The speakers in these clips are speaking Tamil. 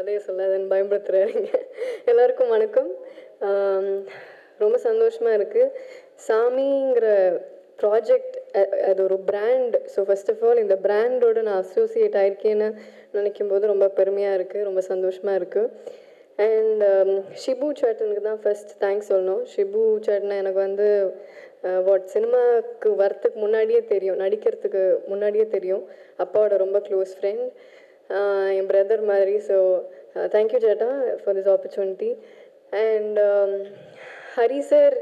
கதையை சொல்லாதன்னு பயன்படுத்துகிறாருங்க எல்லாருக்கும் வணக்கம். ரொம்ப சந்தோஷமாக இருக்குது சாமிங்கிற ப்ராஜெக்ட் அது ஒரு brand so first of all இந்த பிராண்டோட நான் அசோசியேட் ஆயிருக்கேன்னு நினைக்கும் போது ரொம்ப பெருமையாக இருக்குது ரொம்ப சந்தோஷமாக இருக்குது அண்ட் ஷிபு சேட்டனுக்கு தான் ஃபர்ஸ்ட் தேங்க்ஸ் சொல்லணும். ஷிபு சேட்டனை எனக்கு வந்து வாட் சினிமாவுக்கு வரத்துக்கு முன்னாடியே தெரியும் நடிக்கிறதுக்கு முன்னாடியே தெரியும். அப்பாவோட ரொம்ப க்ளோஸ் ஃப்ரெண்ட் என் பிரதர் மாதிரி. So thank you ஜேட்டா for this opportunity and Hari sir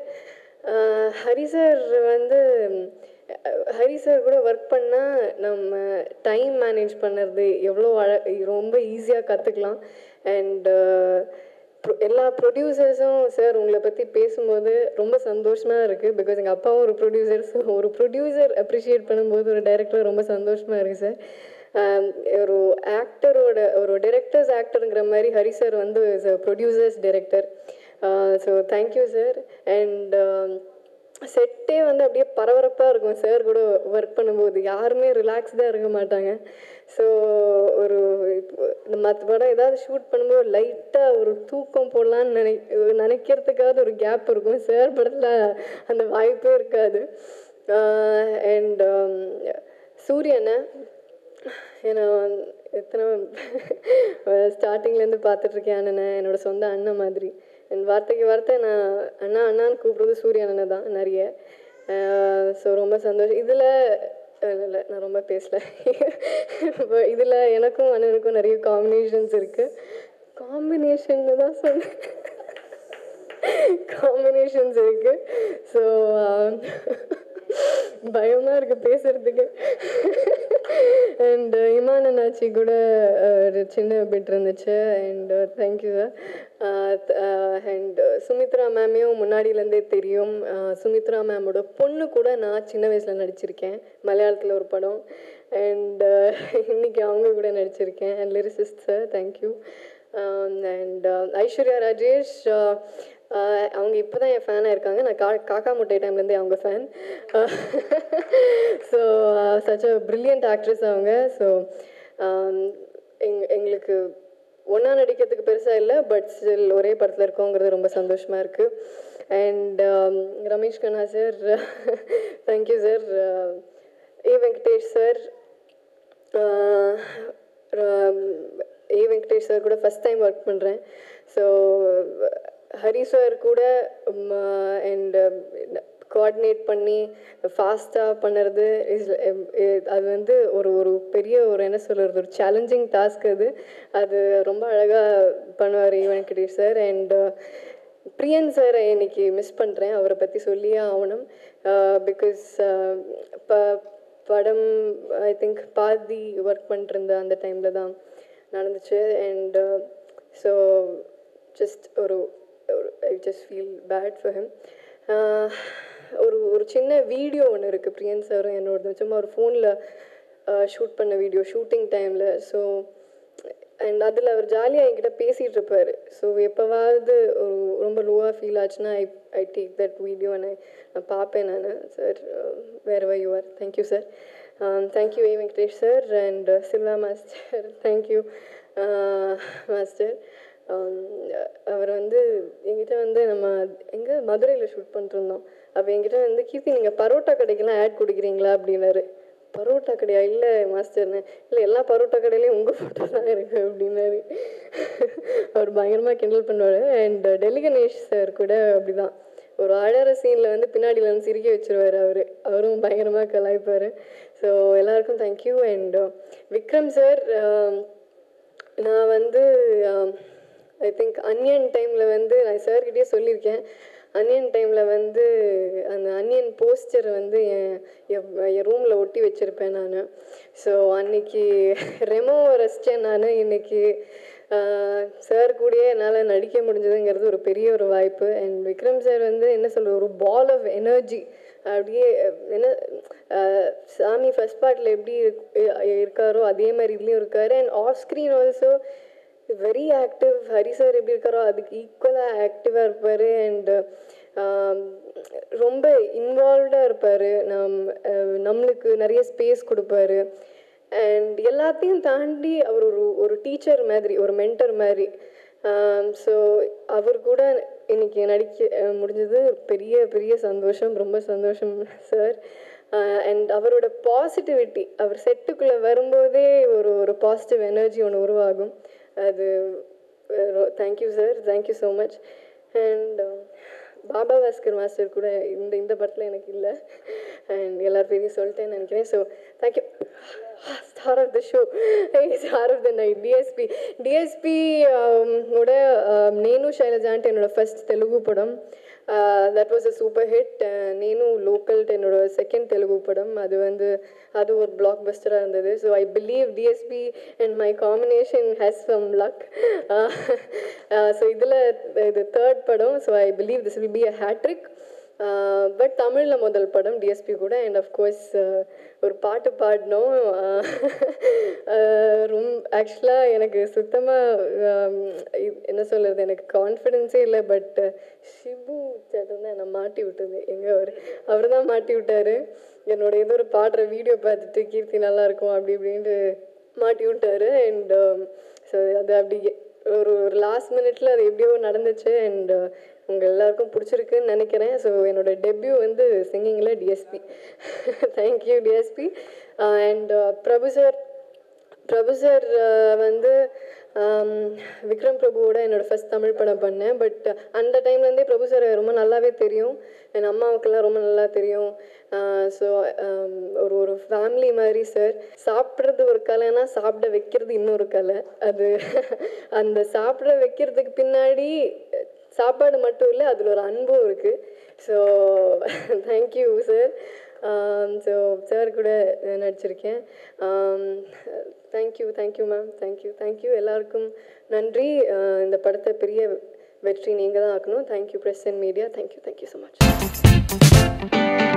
Hari sir வந்து ஹரி சார் கூட ஒர்க் பண்ணால் நம்ம டைம் மேனேஜ் பண்ணுறது எவ்வளோ அழ ரொம்ப ஈஸியாக கற்றுக்கலாம் அண்ட் எல்லா ப்ரொடியூசர்ஸும் சார் உங்களை பற்றி பேசும்போது ரொம்ப சந்தோஷமாக இருக்குது பிகாஸ் எங்கள் அப்பாவும் ஒரு ப்ரொடியூசர் ஸோ ஒரு ப்ரொடியூசர் அப்ரிஷியேட் பண்ணும்போது ஒரு டைரக்டர் ரொம்ப சந்தோஷமாக இருக்குது சார் ஒரு ஆக்டரோட ஒரு டிரெக்டர்ஸ் ஆக்டருங்கிற மாதிரி ஹரி சார் வந்து is producers director so thank you sir and செட்டே வந்து அப்படியே பரபரப்பாக இருக்கும். சார் கூட ஒர்க் பண்ணும்போது யாருமே ரிலாக்ஸ்டாக இருக்க மாட்டாங்க. ஸோ ஒரு மற்ற படம் ஏதாவது ஷூட் பண்ணும்போது லைட்டாக ஒரு தூக்கம் போடலான்னு நினை நினைக்கிறதுக்காவது ஒரு கேப் இருக்கும். சார் படத்தில் அந்த வாய்ப்பே இருக்காது. அண்ட் சூரியனை ஏன்னா எத்தனை ஸ்டார்டிங்லேருந்து பார்த்துட்ருக்கேன் அண்ணனை என்னோட சொந்த அண்ணன் மாதிரி. என் வார்த்தைக்கு வார்த்தை நான் அண்ணா அண்ணான்னு கூப்பிடுறது சூரிய அண்ணனை தான் நிறைய. ஸோ ரொம்ப சந்தோஷம். இதில் இல்லை நான் ரொம்ப பேசல. இதில் எனக்கும் அண்ணனுக்கும் நிறைய காம்பினேஷன்ஸ் இருக்குது காம்பினேஷன் தான் சொன்னேன் காம்பினேஷன்ஸ் இருக்குது ஸோ பயமாக இருக்குது பேசுகிறதுக்கு அண்ட் இமான் அண்ணாச்சி கூட uh, ஒரு சின்ன பிட் இருந்துச்சு. And thank you sir and Sumithra மேமையும் முன்னாடியிலேருந்தே தெரியும். Uh, சுமித்ரா மேமோட பொண்ணு கூட நான் சின்ன வயசில் நடிச்சிருக்கேன். மலையாளத்தில் ஒரு படம். அண்ட் uh, இன்னைக்கு அவங்க கூட நடிச்சிருக்கேன். And lyricist sir thank you and Aishwarya Rajesh அவங்க இப்போ தான் என் ஃபேனாக இருக்காங்க. நான் கா காக்கா முட்டை டைம்லேருந்தே அவங்க fan so such a brilliant actress அவங்க. ஸோ எங் எங்களுக்கு ஒன்றா நடிக்கிறதுக்கு பெருசாக இல்லை பட் ஸ்டில் ஒரே படத்தில் இருக்கோங்கிறது ரொம்ப சந்தோஷமாக இருக்குது and Ramesh Kanna sir thank you sir A Venkatesh sir A Venkatesh sir கூட ஃபஸ்ட் டைம் ஒர்க் பண்ணுறேன் ஸோ ஹரி சார் கூட அண்ட் கோஆர்டினேட் பண்ணி ஃபாஸ்ட்டாக பண்ணுறது இஸ் அது வந்து ஒரு ஒரு பெரிய ஒரு என்ன சொல்கிறது ஒரு சேலஞ்சிங் டாஸ்க் அது. அது ரொம்ப அழகாக பண்ணுவார் even Venkatesh sir. And Priyan சாரை இன்னைக்கு மிஸ் பண்ணுறேன் அவரை பற்றி சொல்லியே ஆகணும். பிகாஸ் ப படம் ஐ திங்க் பாதி ஒர்க் பண்ணிருந்த அந்த டைமில் தான் நடந்துச்சு. அண்ட் ஸோ ஜஸ்ட் ஒரு I just feel bad for him ஒரு ஒரு சின்ன வீடியோ ஒன்று இருக்குது பிரியன் சார் என்னோட சும்மா ஒரு ஃபோனில் ஷூட் uh, பண்ண வீடியோ ஷூட்டிங் டைமில் ஸோ அண்ட் அதில் அவர் ஜாலியாக என்கிட்ட பேசிகிட்டு இருப்பார். ஸோ எப்போவாவது ஒரு ரொம்ப லோவாக ஃபீல் ஆச்சுன்னா I I take that video நான் நான் பார்ப்பேன் நான். சார் வேறு why you are thank you sir thank you A Venkatesh sir and Silva master thank you master அவர் வந்து நம்ம எங்கே மதுரையில் ஷூட் பண்ணிட்டுருந்தோம். அப்போ என்கிட்ட வந்து கீர்த்தி நீங்கள் பரோட்டா கடைக்கெல்லாம் ஆட் கொடுக்குறீங்களா அப்படின்னாரு. பரோட்டா கடையா? இல்லை மாஸ்டர்னு இல்லை எல்லா பரோட்டா கடையிலையும் உங்கள் ஃபோட்டோ தான் இருக்குது அப்படின்னாரு. அவர் பயங்கரமாக கிண்டல் பண்ணுவார். அண்ட் டெல்லி கணேஷ் சார் கூட அப்படிதான். ஒரு அழகிற சீனில் வந்து பின்னாடியில் வந்து சிரிக்க வச்சிருவார் அவர். அவரும் பயங்கரமாக கலாய்ப்பார். ஸோ எல்லாருக்கும் thank you and Vikram sir நான் வந்து ஐ திங்க் அன்யன் டைமில் வந்து நான் சார்கிட்டே சொல்லியிருக்கேன். அன்யன் டைமில் வந்து அந்த அன்யன் போஸ்டர் வந்து என் என் ரூமில் ஒட்டி வச்சுருப்பேன் நான். ஸோ அன்னைக்கு ரெமோ ரசித்தேன் நான். இன்னைக்கு சார் கூடயே என்னால் நடிக்க முடிஞ்சதுங்கிறது ஒரு பெரிய ஒரு வாய்ப்பு. அண்ட் விக்ரம் சார் வந்து என்ன சொல்ற ஒரு பால் ஆஃப் எனர்ஜி அப்படியே என்ன சாமி ஃபர்ஸ்ட் பார்ட்டில் எப்படி இருக்காரோ அதே மாதிரி இதுலேயும் இருக்காரு. And off screen also very active Hari sir எப்படி இருக்காரோ அதுக்கு ஈக்குவலாக ஆக்டிவாக இருப்பார். அண்டு ரொம்ப இன்வால்வ்டாக இருப்பார். நம் நம்மளுக்கு நிறைய ஸ்பேஸ் கொடுப்பாரு. அண்ட் எல்லாத்தையும் தாண்டி அவர் ஒரு ஒரு டீச்சர் மாதிரி ஒரு மென்டர் மாதிரி. Um, ஸோ அவர் கூட இன்னைக்கு நடிக்க முடிஞ்சது பெரிய பெரிய சந்தோஷம். ரொம்ப சந்தோஷம் சார் அண்ட் uh, அவரோட பாசிட்டிவிட்டி அவர் செட்டுக்குள்ளே வரும்போதே ஒரு ஒரு பாசிட்டிவ் எனர்ஜி ஒன்று உருவாகும். அது thank you sir thank you so much and Baba Bhaskar master கூட இந்த இந்த படத்தில் எனக்கு இல்லை. அண்ட் எல்லார் பேரையும் சொல்லிட்டேன்னு நினைக்கிறேன். So thank you star of the show star of the night DSP DSP ஓட நேனு ஷைலஜான்ட்டு என்னோடய ஃபஸ்ட் தெலுங்கு படம். That was a super hit நீனும் லோக்கல் என்னோட செகண்ட் தெலுங்கு படம் அது வந்து அது ஒரு பிளாக் பஸ்டராக இருந்தது so I believe DSP and my combination has some luck so இதில் இது தேர்ட் படம். So I believe this will be a hattrick but தமிழில் முதல் படம் டிஎஸ்பி கூட அண்ட் அஃப்கோர்ஸ் ஒரு பாட்டு பாடினோம். ரொம்ப ஆக்சுவலாக எனக்கு சுத்தமாக என்ன சொல்கிறது எனக்கு கான்ஃபிடென்ஸே இல்லை பட் ஷிபு சேட்டன் தான் என்னை மாட்டி விட்டது. எங்கே அவர்? அவர் தான் மாட்டி விட்டாரு. என்னோட ஏதோ ஒரு பாடுற வீடியோ பார்த்துட்டு கீர்த்தி நல்லா இருக்கும் அப்படி இப்படின்ட்டு மாட்டி விட்டார். அண்ட் ஸோ அது அப்படி ஒரு ஒரு லாஸ்ட் மினிட்ல அது எப்படியோ நடந்துச்சு. அண்ட் உங்கள் எல்லாருக்கும் பிடிச்சிருக்குன்னு நினைக்கிறேன். ஸோ என்னோட டெபியூ வந்து சிங்கிங்கில் DSP thank you DSP and Prabhu sir Prabhu sir வந்து விக்ரம் பிரபுவோட என்னோடய ஃபர்ஸ்ட் தமிழ் படம் பண்ணேன். பட் uh, அந்த டைம்லேருந்தே பிரபு சார் ரொம்ப நல்லாவே தெரியும். என் அம்மாவுக்கெல்லாம் ரொம்ப நல்லா தெரியும். Uh, ஸோ um, ஒரு ஒரு ஃபேமிலி மாதிரி சார் சாப்பிட்றது ஒரு கலைன்னா சாப்பிட வைக்கிறது இன்னொரு கலை. அது அந்த சாப்பிட வைக்கிறதுக்கு பின்னாடி சாப்பாடு மட்டும் இல்லை அதில் ஒரு அன்பும் இருக்குது so thank you sir so sir கூட நடிச்சிருக்கேன். Thank you thank you ma'am thank you thank you எல்லாருக்கும் நன்றி. Uh, இந்த படத்தை பெரிய வெற்றி நீங்கள் தான் ஆக்கணும் thank you press and media thank you thank you so much